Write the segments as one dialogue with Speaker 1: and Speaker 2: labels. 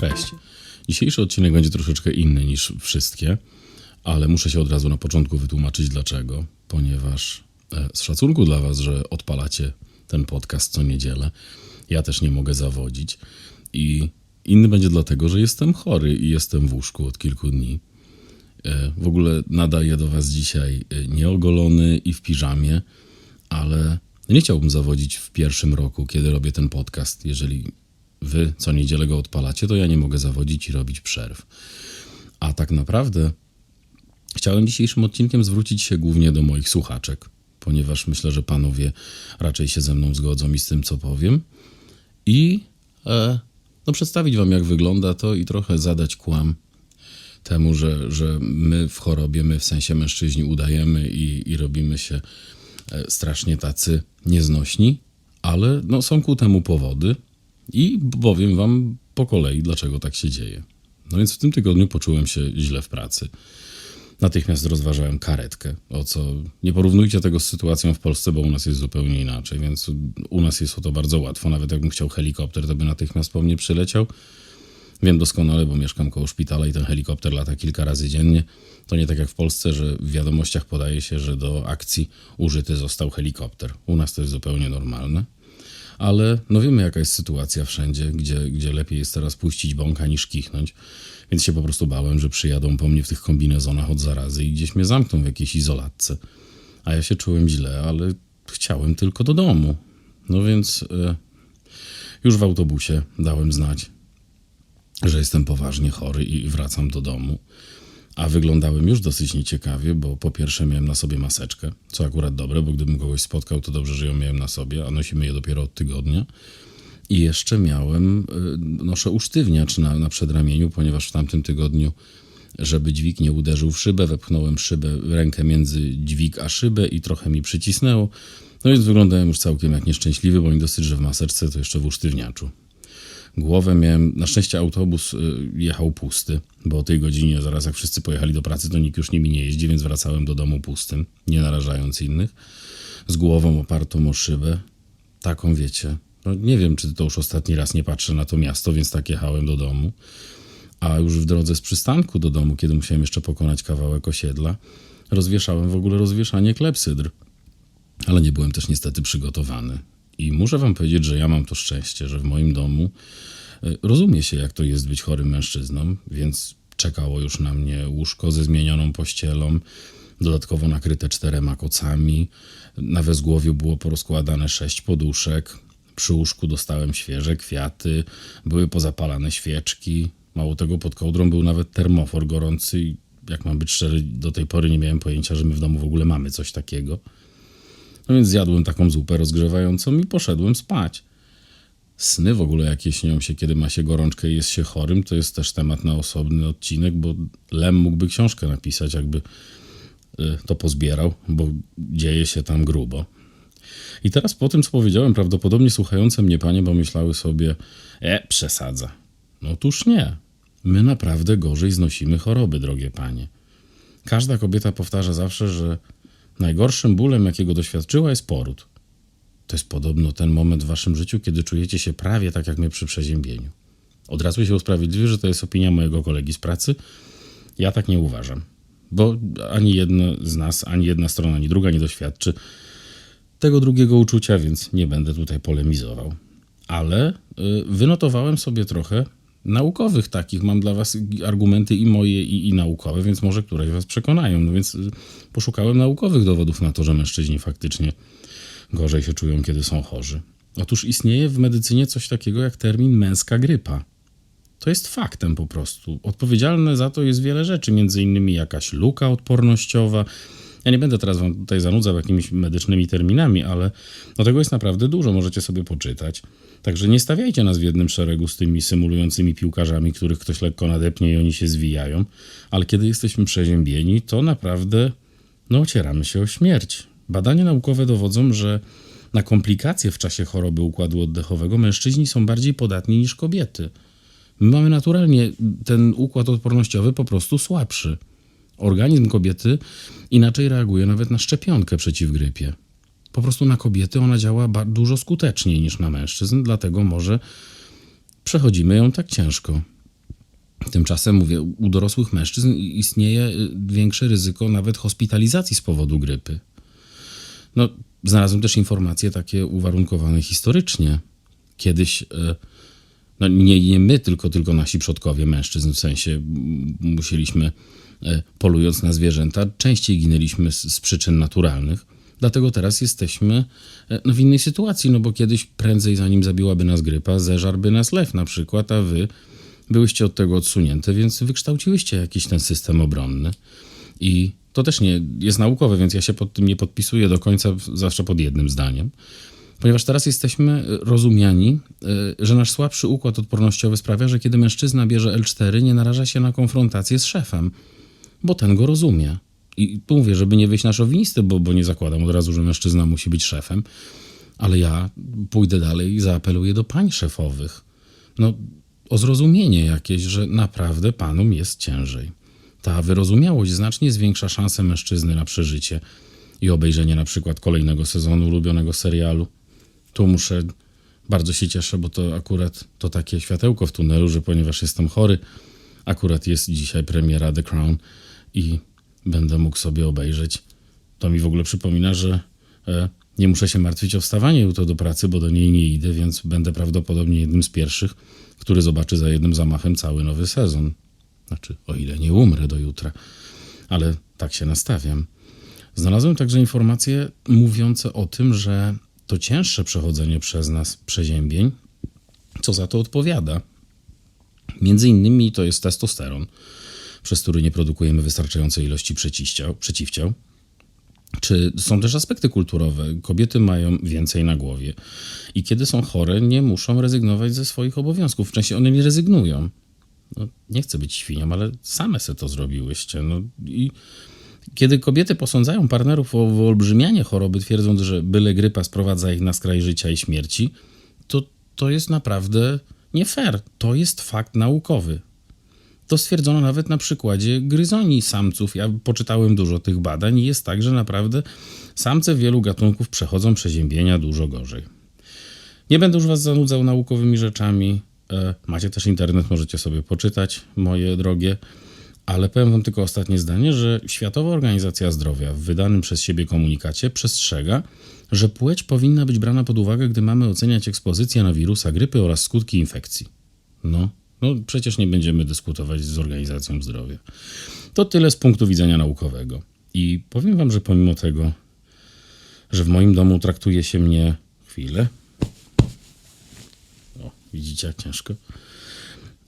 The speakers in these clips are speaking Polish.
Speaker 1: Cześć. Dzisiejszy odcinek będzie troszeczkę inny niż wszystkie, ale muszę się od razu na początku wytłumaczyć dlaczego. Ponieważ e, z szacunku dla Was, że odpalacie ten podcast co niedzielę, ja też nie mogę zawodzić. I inny będzie dlatego, że jestem chory i jestem w łóżku od kilku dni. E, W ogóle nadaję do Was dzisiaj e, nieogolony i w piżamie, ale nie chciałbym zawodzić w pierwszym roku, kiedy robię ten podcast. Jeżeli Wy co niedzielę go odpalacie, to ja nie mogę zawodzić i robić przerw. A tak naprawdę chciałem dzisiejszym odcinkiem zwrócić się głównie do moich słuchaczek, ponieważ myślę, że panowie raczej się ze mną zgodzą i z tym, co powiem. I e, no, przedstawić wam, jak wygląda to i trochę zadać kłam temu, że, że my w chorobie, my w sensie mężczyźni udajemy i, i robimy się strasznie tacy nieznośni, ale no, są ku temu powody i powiem wam po kolei, dlaczego tak się dzieje. No więc w tym tygodniu poczułem się źle w pracy. Natychmiast rozważałem karetkę, o co nie porównujcie tego z sytuacją w Polsce, bo u nas jest zupełnie inaczej, więc u nas jest o to bardzo łatwo. Nawet jakbym chciał helikopter, to by natychmiast po mnie przyleciał. Wiem doskonale, bo mieszkam koło szpitala i ten helikopter lata kilka razy dziennie. To nie tak jak w Polsce, że w wiadomościach podaje się, że do akcji użyty został helikopter. U nas to jest zupełnie normalne. Ale no wiemy, jaka jest sytuacja wszędzie, gdzie, gdzie lepiej jest teraz puścić bąka niż kichnąć. Więc się po prostu bałem, że przyjadą po mnie w tych kombinezonach od zarazy i gdzieś mnie zamkną w jakiejś izolatce. A ja się czułem źle, ale chciałem tylko do domu. No więc e, już w autobusie dałem znać, że jestem poważnie chory i wracam do domu. A wyglądałem już dosyć nieciekawie, bo po pierwsze miałem na sobie maseczkę, co akurat dobre, bo gdybym kogoś spotkał, to dobrze, że ją miałem na sobie, a nosimy je dopiero od tygodnia. I jeszcze miałem, y, noszę usztywniacz na, na przedramieniu, ponieważ w tamtym tygodniu, żeby dźwig nie uderzył w szybę, wepchnąłem szybę, rękę między dźwig a szybę i trochę mi przycisnęło. No więc wyglądałem już całkiem jak nieszczęśliwy, bo nie dosyć, że w maseczce, to jeszcze w usztywniaczu głowę miałem. Na szczęście autobus y, jechał pusty, bo o tej godzinie, zaraz jak wszyscy pojechali do pracy, to nikt już nimi nie jeździ, więc wracałem do domu pustym, nie narażając innych. Z głową opartą o szybę. Taką wiecie. No, nie wiem, czy to już ostatni raz nie patrzę na to miasto, więc tak jechałem do domu. A już w drodze z przystanku do domu, kiedy musiałem jeszcze pokonać kawałek osiedla, rozwieszałem w ogóle rozwieszanie klepsydr. Ale nie byłem też niestety przygotowany. I muszę wam powiedzieć, że ja mam to szczęście, że w moim domu y, rozumie się, jak to jest być chorym mężczyzną, więc czekało już na mnie łóżko ze zmienioną pościelą, dodatkowo nakryte czterema kocami. Na wezgłowiu było porozkładane sześć poduszek. Przy łóżku dostałem świeże kwiaty, były pozapalane świeczki. Mało tego, pod kołdrą był nawet termofor gorący i jak mam być szczery, do tej pory nie miałem pojęcia, że my w domu w ogóle mamy coś takiego. No więc zjadłem taką zupę rozgrzewającą i poszedłem spać. Sny w ogóle jakie śnią się, kiedy ma się gorączkę i jest się chorym, to jest też temat na osobny odcinek, bo Lem mógłby książkę napisać, jakby y, to pozbierał, bo dzieje się tam grubo. I teraz po tym, co powiedziałem, prawdopodobnie słuchające mnie panie pomyślały sobie, e, przesadza. No otóż nie. My naprawdę gorzej znosimy choroby, drogie panie. Każda kobieta powtarza zawsze, że Najgorszym bólem, jakiego doświadczyła, jest poród. To jest podobno ten moment w waszym życiu, kiedy czujecie się prawie tak jak my przy przeziębieniu. Od razu się usprawiedliwię, że to jest opinia mojego kolegi z pracy. Ja tak nie uważam, bo ani jedna z nas, ani jedna strona, ani druga nie doświadczy tego drugiego uczucia, więc nie będę tutaj polemizował. Ale y, wynotowałem sobie trochę naukowych takich. Mam dla was argumenty i moje, i, i naukowe, więc może któreś was przekonają. No więc y, poszukałem naukowych dowodów na to, że mężczyźni faktycznie gorzej się czują, kiedy są chorzy. Otóż istnieje w medycynie coś takiego jak termin męska grypa. To jest faktem po prostu. Odpowiedzialne za to jest wiele rzeczy, między innymi jakaś luka odpornościowa. Ja nie będę teraz wam tutaj zanudzał jakimiś medycznymi terminami, ale no tego jest naprawdę dużo, możecie sobie poczytać. Także nie stawiajcie nas w jednym szeregu z tymi symulującymi piłkarzami, których ktoś lekko nadepnie i oni się zwijają, ale kiedy jesteśmy przeziębieni, to naprawdę no, ocieramy się o śmierć. Badania naukowe dowodzą, że na komplikacje w czasie choroby układu oddechowego mężczyźni są bardziej podatni niż kobiety. My mamy naturalnie ten układ odpornościowy po prostu słabszy. Organizm kobiety inaczej reaguje nawet na szczepionkę przeciw grypie. Po prostu na kobiety ona działa dużo skuteczniej niż na mężczyzn, dlatego może przechodzimy ją tak ciężko. Tymczasem, mówię, u dorosłych mężczyzn istnieje y, większe ryzyko nawet hospitalizacji z powodu grypy. No, znalazłem też informacje takie uwarunkowane historycznie. Kiedyś, y, no nie, nie my, tylko, tylko nasi przodkowie mężczyzn, w sensie musieliśmy, y, polując na zwierzęta, częściej ginęliśmy z, z przyczyn naturalnych. Dlatego teraz jesteśmy e, no, w innej sytuacji, no bo kiedyś prędzej, zanim zabiłaby nas grypa, zeżarłby nas lew na przykład, a wy byłyście od tego odsunięte, więc wykształciłyście jakiś ten system obronny. I to też nie jest naukowe, więc ja się pod tym nie podpisuję do końca, zawsze pod jednym zdaniem. Ponieważ teraz jesteśmy rozumiani, e, że nasz słabszy układ odpornościowy sprawia, że kiedy mężczyzna bierze L4, nie naraża się na konfrontację z szefem, bo ten go rozumie. I mówię, żeby nie wyjść na szowinistę, bo, bo nie zakładam od razu, że mężczyzna musi być szefem, ale ja pójdę dalej i zaapeluję do pań szefowych. No, o zrozumienie jakieś, że naprawdę panom jest ciężej. Ta wyrozumiałość znacznie zwiększa szanse mężczyzny na przeżycie i obejrzenie na przykład kolejnego sezonu ulubionego serialu. Tu muszę, bardzo się cieszę, bo to akurat to takie światełko w tunelu, że ponieważ jestem chory, akurat jest dzisiaj premiera The Crown i będę mógł sobie obejrzeć. To mi w ogóle przypomina, że e, nie muszę się martwić o wstawanie jutro do pracy, bo do niej nie idę, więc będę prawdopodobnie jednym z pierwszych, który zobaczy za jednym zamachem cały nowy sezon. Znaczy, o ile nie umrę do jutra, ale tak się nastawiam. Znalazłem także informacje mówiące o tym, że to cięższe przechodzenie przez nas przeziębień, co za to odpowiada. Między innymi to jest testosteron, przez który nie produkujemy wystarczającej ilości przeciwciał. Czy są też aspekty kulturowe? Kobiety mają więcej na głowie i kiedy są chore, nie muszą rezygnować ze swoich obowiązków. W części one nie rezygnują. No, nie chcę być świnią, ale same se to zrobiłyście. No, i kiedy kobiety posądzają partnerów o wyolbrzymianie choroby, twierdząc, że byle grypa sprowadza ich na skraj życia i śmierci, to to jest naprawdę nie fair. To jest fakt naukowy. To stwierdzono nawet na przykładzie gryzoni samców. Ja poczytałem dużo tych badań i jest tak, że naprawdę samce wielu gatunków przechodzą przeziębienia dużo gorzej. Nie będę już Was zanudzał naukowymi rzeczami. E, Macie też internet, możecie sobie poczytać, moje drogie. Ale powiem Wam tylko ostatnie zdanie, że Światowa Organizacja Zdrowia w wydanym przez siebie komunikacie przestrzega, że płeć powinna być brana pod uwagę, gdy mamy oceniać ekspozycję na wirusa grypy oraz skutki infekcji. No, no przecież nie będziemy dyskutować z Organizacją Zdrowia. To tyle z punktu widzenia naukowego. I powiem Wam, że pomimo tego, że w moim domu traktuje się mnie chwilę. O, widzicie, jak ciężko.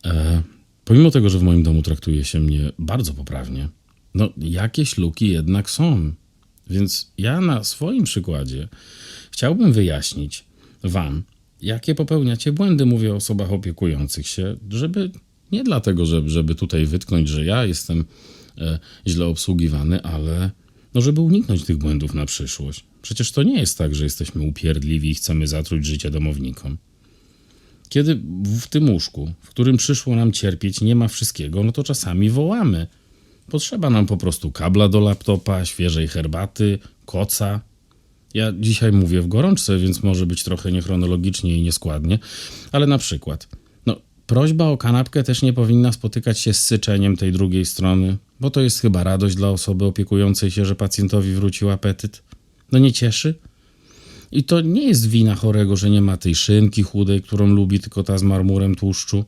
Speaker 1: E, pomimo tego, że w moim domu traktuje się mnie bardzo poprawnie, no jakieś luki jednak są. Więc ja na swoim przykładzie chciałbym wyjaśnić Wam, jakie popełniacie błędy, mówię o osobach opiekujących się, żeby nie dlatego, żeby, żeby tutaj wytknąć, że ja jestem e, źle obsługiwany, ale no, żeby uniknąć tych błędów na przyszłość. Przecież to nie jest tak, że jesteśmy upierdliwi i chcemy zatruć życie domownikom. Kiedy w tym łóżku, w którym przyszło nam cierpieć, nie ma wszystkiego, no to czasami wołamy. Potrzeba nam po prostu kabla do laptopa, świeżej herbaty, koca. Ja dzisiaj mówię w gorączce, więc może być trochę niechronologicznie i nieskładnie, ale na przykład, no, prośba o kanapkę też nie powinna spotykać się z syczeniem tej drugiej strony, bo to jest chyba radość dla osoby opiekującej się, że pacjentowi wrócił apetyt. No nie cieszy? I to nie jest wina chorego, że nie ma tej szynki chudej, którą lubi, tylko ta z marmurem tłuszczu.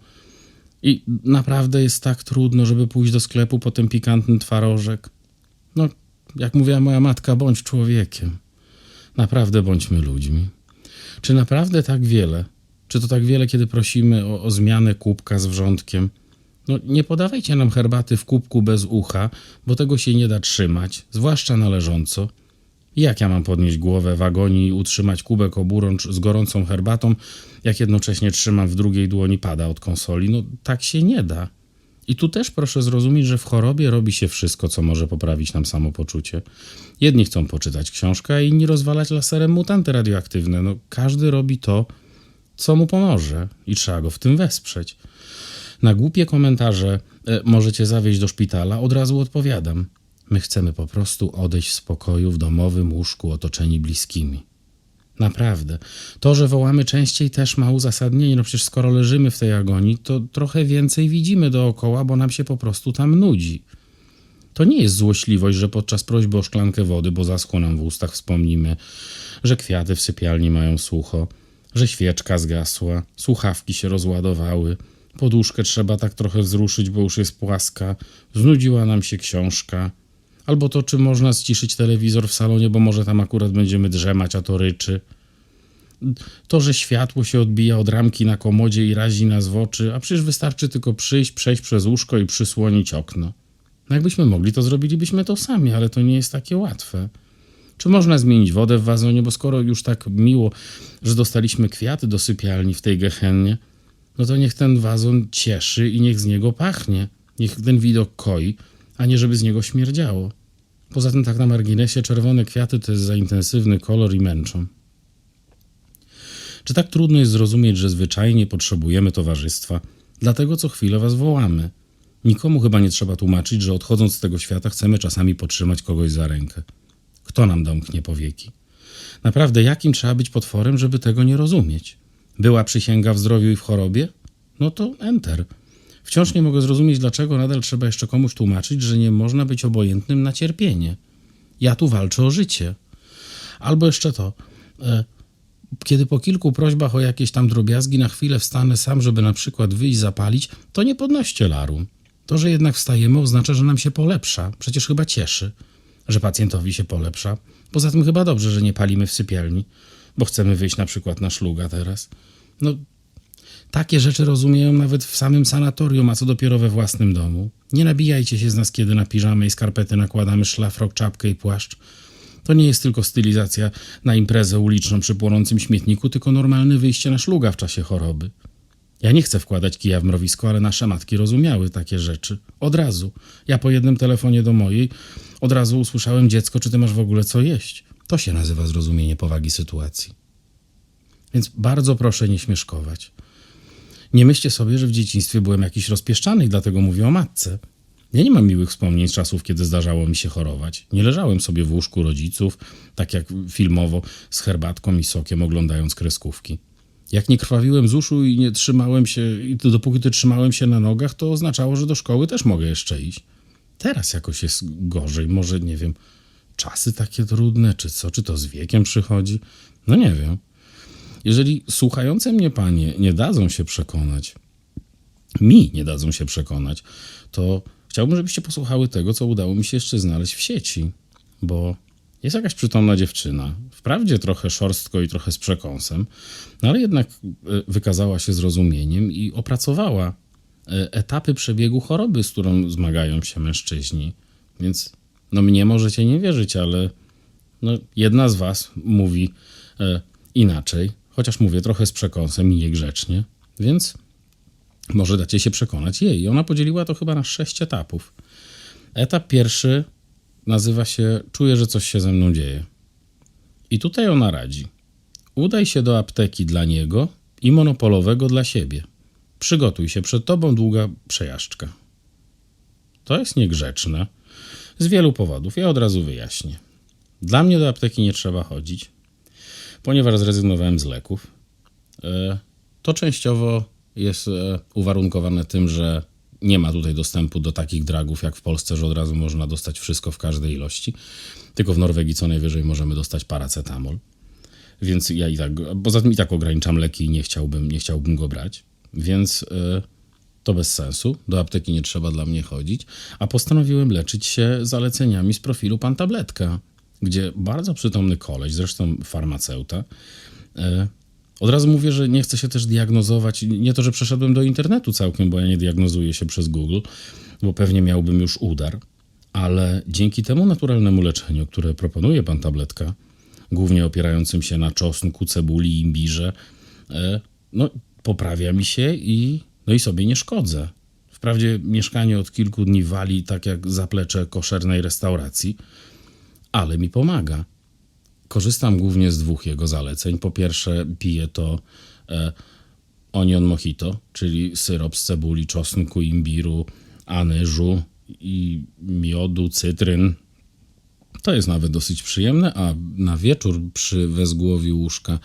Speaker 1: I naprawdę jest tak trudno, żeby pójść do sklepu po ten pikantny twarożek. No, jak mówiła moja matka, bądź człowiekiem. Naprawdę bądźmy ludźmi. Czy naprawdę tak wiele? Czy to tak wiele, kiedy prosimy o, o zmianę kubka z wrzątkiem? No, nie podawajcie nam herbaty w kubku bez ucha, bo tego się nie da trzymać, zwłaszcza należąco. Jak ja mam podnieść głowę w agonii i utrzymać kubek oburącz z gorącą herbatą, jak jednocześnie trzymam w drugiej dłoni pada od konsoli? No tak się nie da. I tu też proszę zrozumieć, że w chorobie robi się wszystko, co może poprawić nam samopoczucie. Jedni chcą poczytać książkę, a inni rozwalać laserem mutanty radioaktywne. No każdy robi to, co mu pomoże i trzeba go w tym wesprzeć. Na głupie komentarze e, możecie zawieźć do szpitala, od razu odpowiadam. My chcemy po prostu odejść w spokoju w domowym łóżku otoczeni bliskimi. Naprawdę. To, że wołamy częściej też ma uzasadnienie. No przecież skoro leżymy w tej agonii, to trochę więcej widzimy dookoła, bo nam się po prostu tam nudzi. To nie jest złośliwość, że podczas prośby o szklankę wody, bo zaschło nam w ustach, wspomnimy, że kwiaty w sypialni mają sucho, że świeczka zgasła, słuchawki się rozładowały, poduszkę trzeba tak trochę wzruszyć, bo już jest płaska, znudziła nam się książka, albo to, czy można ściszyć telewizor w salonie, bo może tam akurat będziemy drzemać, a to ryczy. To, że światło się odbija od ramki na komodzie i razi nas w oczy, a przecież wystarczy tylko przyjść, przejść przez łóżko i przysłonić okno. No jakbyśmy mogli, to zrobilibyśmy to sami, ale to nie jest takie łatwe. Czy można zmienić wodę w wazonie, bo skoro już tak miło, że dostaliśmy kwiaty do sypialni w tej gehennie, no to niech ten wazon cieszy i niech z niego pachnie. Niech ten widok koi, a nie żeby z niego śmierdziało. Poza tym tak na marginesie czerwone kwiaty to jest za intensywny kolor i męczą. Czy tak trudno jest zrozumieć, że zwyczajnie potrzebujemy towarzystwa, dlatego co chwilę was wołamy? Nikomu chyba nie trzeba tłumaczyć, że odchodząc z tego świata chcemy czasami potrzymać kogoś za rękę. Kto nam domknie powieki? Naprawdę, jakim trzeba być potworem, żeby tego nie rozumieć? Była przysięga w zdrowiu i w chorobie? No to enter. Wciąż nie mogę zrozumieć, dlaczego nadal trzeba jeszcze komuś tłumaczyć, że nie można być obojętnym na cierpienie. Ja tu walczę o życie. Albo jeszcze to. E, kiedy po kilku prośbach o jakieś tam drobiazgi na chwilę wstanę sam, żeby na przykład wyjść zapalić, to nie podnoście laru. To, że jednak wstajemy, oznacza, że nam się polepsza. Przecież chyba cieszy, że pacjentowi się polepsza. Poza tym chyba dobrze, że nie palimy w sypialni, bo chcemy wyjść na przykład na szluga teraz. No, takie rzeczy rozumieją nawet w samym sanatorium, a co dopiero we własnym domu. Nie nabijajcie się z nas, kiedy na piżamy i skarpety nakładamy szlafrok, czapkę i płaszcz. To nie jest tylko stylizacja na imprezę uliczną przy płonącym śmietniku, tylko normalne wyjście na szluga w czasie choroby. Ja nie chcę wkładać kija w mrowisko, ale nasze matki rozumiały takie rzeczy. Od razu. Ja po jednym telefonie do mojej od razu usłyszałem dziecko, czy ty masz w ogóle co jeść. To się nazywa zrozumienie powagi sytuacji. Więc bardzo proszę nie śmieszkować. Nie myślcie sobie, że w dzieciństwie byłem jakiś rozpieszczany i dlatego mówię o matce. Ja nie mam miłych wspomnień z czasów, kiedy zdarzało mi się chorować. Nie leżałem sobie w łóżku rodziców, tak jak filmowo, z herbatką i sokiem, oglądając kreskówki. Jak nie krwawiłem z uszu i nie trzymałem się, i to dopóki to trzymałem się na nogach, to oznaczało, że do szkoły też mogę jeszcze iść. Teraz jakoś jest gorzej, może nie wiem, czasy takie trudne, czy co, czy to z wiekiem przychodzi? No nie wiem. Jeżeli słuchające mnie panie nie dadzą się przekonać, mi nie dadzą się przekonać, to chciałbym, żebyście posłuchały tego, co udało mi się jeszcze znaleźć w sieci, bo jest jakaś przytomna dziewczyna, wprawdzie trochę szorstko i trochę z przekąsem, no ale jednak e, wykazała się zrozumieniem i opracowała e, etapy przebiegu choroby, z którą zmagają się mężczyźni. Więc no mnie możecie nie wierzyć, ale no, jedna z was mówi e, inaczej, chociaż mówię trochę z przekąsem i niegrzecznie, więc może dacie się przekonać jej. Ona podzieliła to chyba na sześć etapów. Etap pierwszy nazywa się Czuję, że coś się ze mną dzieje. I tutaj ona radzi. Udaj się do apteki dla niego i monopolowego dla siebie. Przygotuj się, przed tobą długa przejażdżka. To jest niegrzeczne. Z wielu powodów. Ja od razu wyjaśnię. Dla mnie do apteki nie trzeba chodzić, ponieważ zrezygnowałem z leków. E, to częściowo jest e, uwarunkowane tym, że nie ma tutaj dostępu do takich dragów jak w Polsce, że od razu można dostać wszystko w każdej ilości. Tylko w Norwegii co najwyżej możemy dostać paracetamol. Więc ja i tak, poza tym i tak ograniczam leki i nie chciałbym, nie chciałbym go brać. Więc yy, to bez sensu. Do apteki nie trzeba dla mnie chodzić. A postanowiłem leczyć się zaleceniami z profilu Pan Tabletka, gdzie bardzo przytomny koleś, zresztą farmaceuta, yy, od razu mówię, że nie chcę się też diagnozować. Nie to, że przeszedłem do internetu całkiem, bo ja nie diagnozuję się przez Google, bo pewnie miałbym już udar, ale dzięki temu naturalnemu leczeniu, które proponuje pan tabletka, głównie opierającym się na czosnku, cebuli imbirze, e, no, poprawia mi się i, no i sobie nie szkodzę. Wprawdzie mieszkanie od kilku dni wali tak jak zaplecze koszernej restauracji, ale mi pomaga. Korzystam głównie z dwóch jego zaleceń. Po pierwsze, piję to e, onion mojito, czyli syrop z cebuli, czosnku, imbiru, anyżu i miodu, cytryn. To jest nawet dosyć przyjemne, a na wieczór przy wezgłowiu łóżka,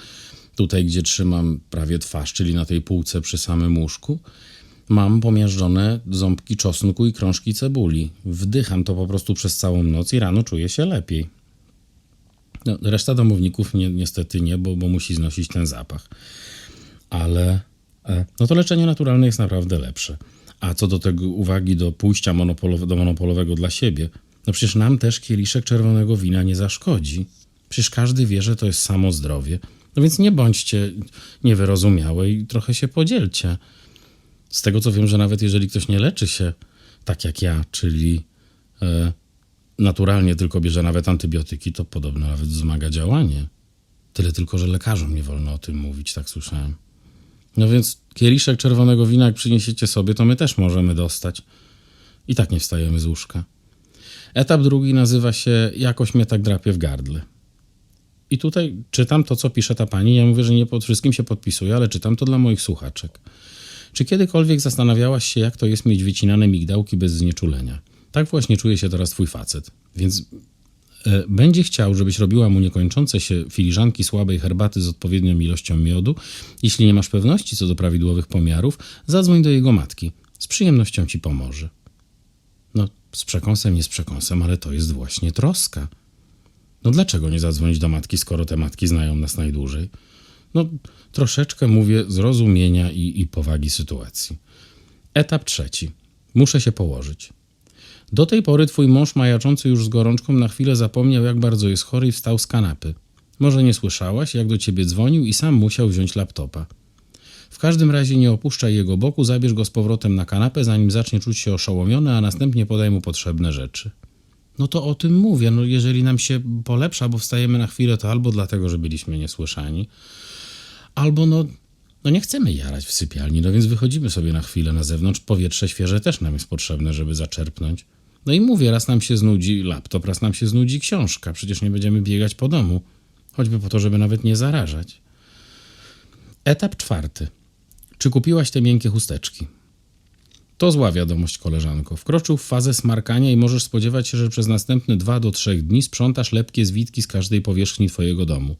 Speaker 1: tutaj gdzie trzymam prawie twarz, czyli na tej półce przy samym łóżku, mam pomiażdżone ząbki czosnku i krążki cebuli. Wdycham to po prostu przez całą noc i rano czuję się lepiej. No, reszta domowników ni niestety nie, bo, bo musi znosić ten zapach. Ale e, no to leczenie naturalne jest naprawdę lepsze. A co do tego uwagi do pójścia do monopolowego dla siebie, no przecież nam też kieliszek czerwonego wina nie zaszkodzi. Przecież każdy wie, że to jest samo zdrowie. No więc nie bądźcie niewyrozumiałe i trochę się podzielcie. Z tego co wiem, że nawet jeżeli ktoś nie leczy się tak jak ja, czyli e, naturalnie tylko bierze nawet antybiotyki, to podobno nawet wzmaga działanie. Tyle tylko, że lekarzom nie wolno o tym mówić, tak słyszałem. No więc kieliszek czerwonego wina, jak przyniesiecie sobie, to my też możemy dostać. I tak nie wstajemy z łóżka. Etap drugi nazywa się Jakoś mnie tak drapie w gardle. I tutaj czytam to, co pisze ta pani. Ja mówię, że nie pod wszystkim się podpisuję, ale czytam to dla moich słuchaczek. Czy kiedykolwiek zastanawiałaś się, jak to jest mieć wycinane migdałki bez znieczulenia? Tak właśnie czuje się teraz twój facet. Więc e, będzie chciał, żebyś robiła mu niekończące się filiżanki słabej herbaty z odpowiednią ilością miodu. Jeśli nie masz pewności co do prawidłowych pomiarów, zadzwoń do jego matki. Z przyjemnością ci pomoże. No, z przekąsem, nie z przekąsem, ale to jest właśnie troska. No dlaczego nie zadzwonić do matki, skoro te matki znają nas najdłużej? No, troszeczkę mówię zrozumienia i, i powagi sytuacji. Etap trzeci. Muszę się położyć. Do tej pory twój mąż majaczący już z gorączką na chwilę zapomniał, jak bardzo jest chory i wstał z kanapy. Może nie słyszałaś, jak do ciebie dzwonił i sam musiał wziąć laptopa. W każdym razie nie opuszczaj jego boku, zabierz go z powrotem na kanapę, zanim zacznie czuć się oszołomiony, a następnie podaj mu potrzebne rzeczy. No to o tym mówię. No jeżeli nam się polepsza, bo wstajemy na chwilę, to albo dlatego, że byliśmy niesłyszani, albo no, no nie chcemy jarać w sypialni, no więc wychodzimy sobie na chwilę na zewnątrz. Powietrze świeże też nam jest potrzebne, żeby zaczerpnąć. No i mówię, raz nam się znudzi laptop, raz nam się znudzi książka. Przecież nie będziemy biegać po domu, choćby po to, żeby nawet nie zarażać. Etap czwarty. Czy kupiłaś te miękkie chusteczki? To zła wiadomość, koleżanko. Wkroczył w fazę smarkania i możesz spodziewać się, że przez następne dwa do trzech dni sprzątasz lepkie zwitki z każdej powierzchni twojego domu.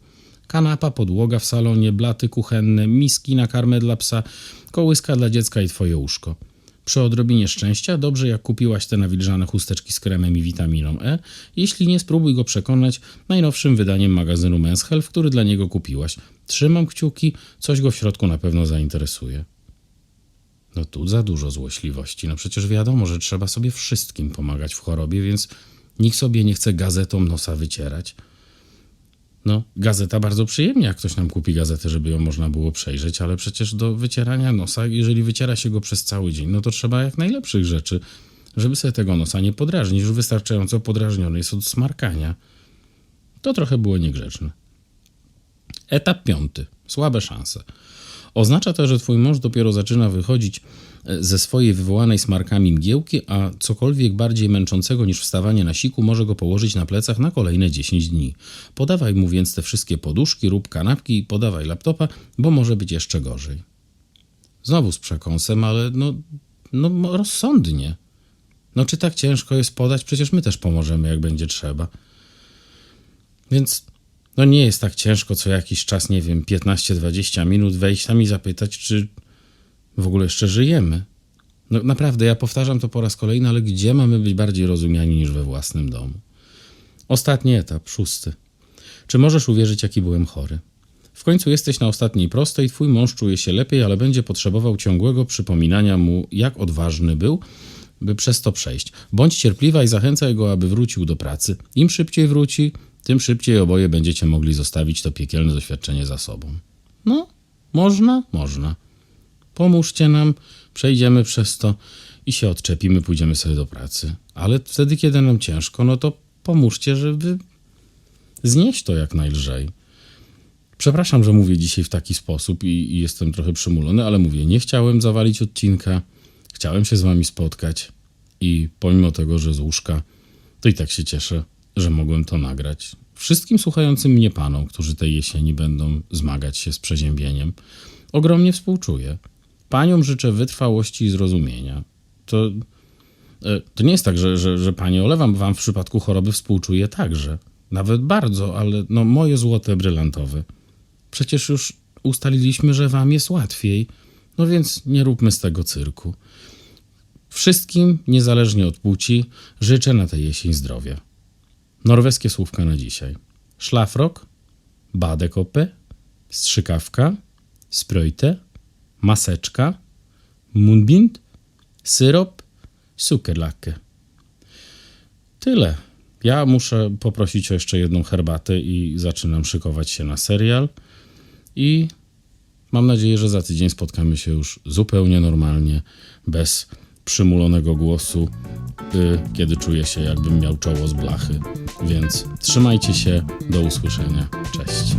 Speaker 1: Kanapa, podłoga w salonie, blaty kuchenne, miski na karmę dla psa, kołyska dla dziecka i twoje łóżko. Przy odrobinie szczęścia dobrze jak kupiłaś te nawilżane chusteczki z kremem i witaminą E. Jeśli nie, spróbuj go przekonać najnowszym wydaniem magazynu Men's Health, który dla niego kupiłaś. Trzymam kciuki, coś go w środku na pewno zainteresuje. No tu za dużo złośliwości. No przecież wiadomo, że trzeba sobie wszystkim pomagać w chorobie, więc nikt sobie nie chce gazetą nosa wycierać. No, gazeta bardzo przyjemnie, jak ktoś nam kupi gazetę, żeby ją można było przejrzeć, ale przecież do wycierania nosa, jeżeli wyciera się go przez cały dzień, no to trzeba jak najlepszych rzeczy, żeby sobie tego nosa nie podrażnić. Już wystarczająco podrażniony jest od smarkania. To trochę było niegrzeczne. Etap piąty. Słabe szanse. Oznacza to, że twój mąż dopiero zaczyna wychodzić e, ze swojej wywołanej smarkami mgiełki, a cokolwiek bardziej męczącego niż wstawanie na siku może go położyć na plecach na kolejne 10 dni. Podawaj mu więc te wszystkie poduszki, rób kanapki i podawaj laptopa, bo może być jeszcze gorzej. Znowu z przekąsem, ale no, no rozsądnie. No czy tak ciężko jest podać? Przecież my też pomożemy, jak będzie trzeba. Więc no nie jest tak ciężko co jakiś czas, nie wiem, 15-20 minut wejść tam i zapytać, czy w ogóle jeszcze żyjemy. No naprawdę, ja powtarzam to po raz kolejny, ale gdzie mamy być bardziej rozumiani niż we własnym domu? Ostatni etap, szósty. Czy możesz uwierzyć, jaki byłem chory? W końcu jesteś na ostatniej prostej, twój mąż czuje się lepiej, ale będzie potrzebował ciągłego przypominania mu, jak odważny był, by przez to przejść. Bądź cierpliwa i zachęcaj go, aby wrócił do pracy. Im szybciej wróci, tym szybciej oboje będziecie mogli zostawić to piekielne doświadczenie za sobą. No, można, można. Pomóżcie nam, przejdziemy przez to i się odczepimy, pójdziemy sobie do pracy. Ale wtedy, kiedy nam ciężko, no to pomóżcie, żeby znieść to jak najlżej. Przepraszam, że mówię dzisiaj w taki sposób i, i jestem trochę przymulony, ale mówię, nie chciałem zawalić odcinka, chciałem się z wami spotkać i pomimo tego, że z łóżka, to i tak się cieszę, że mogłem to nagrać. Wszystkim słuchającym mnie panom, którzy tej jesieni będą zmagać się z przeziębieniem, ogromnie współczuję. Paniom życzę wytrwałości i zrozumienia. To E, To nie jest tak, że, że, że panie olewam, wam w przypadku choroby współczuję także. Nawet bardzo, ale no moje złote brylantowe. Przecież już ustaliliśmy, że wam jest łatwiej. No więc nie róbmy z tego cyrku. Wszystkim, niezależnie od płci, życzę na tę jesień zdrowia. Norweskie słówka na dzisiaj. Szlafrok, badekoppe, strzykawka, sprojte, maseczka, mundbind, syrop, sukerlacke. Tyle. Ja muszę poprosić o jeszcze jedną herbatę i zaczynam szykować się na serial. I mam nadzieję, że za tydzień spotkamy się już zupełnie normalnie, bez przymulonego głosu, y, kiedy czuję się, jakbym miał czoło z blachy. Więc trzymajcie się, do usłyszenia. Cześć.